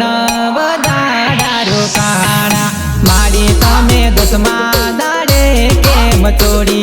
ನಾಡ ಮಾರಿ ತಮ ದಾ ರೇ ಕೇ ಮತೋರಿ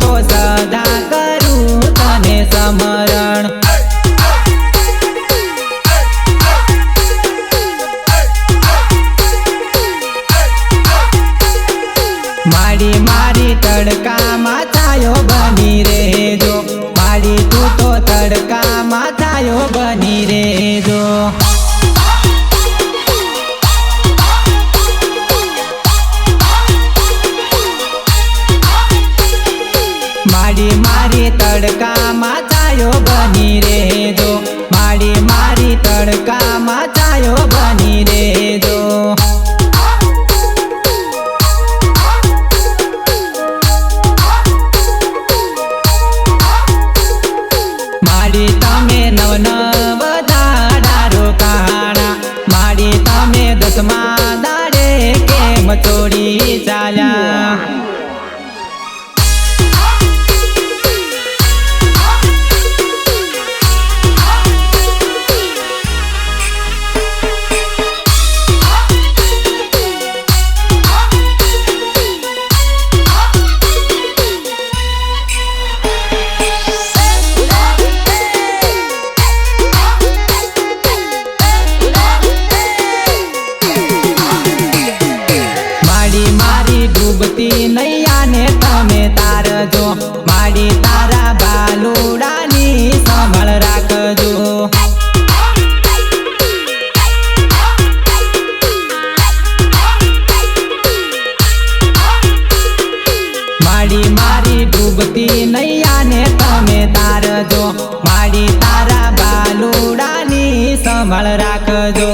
તો સદા કરું તને મારી મારી તડકામાં બની રહેજો મારી તું તો તડકામાં છાયો બની રહેજો ಮಾಡಿ ಮಾಡಿ ಾರು ಕಡಿ ತಮೇ પાડે તારા બાલુડાની સંભાળ રાખજો માડી મારી ડૂબતી નૈયાને તમે તારજો માડી તારા બાલુડાની સંભાળ રાખજો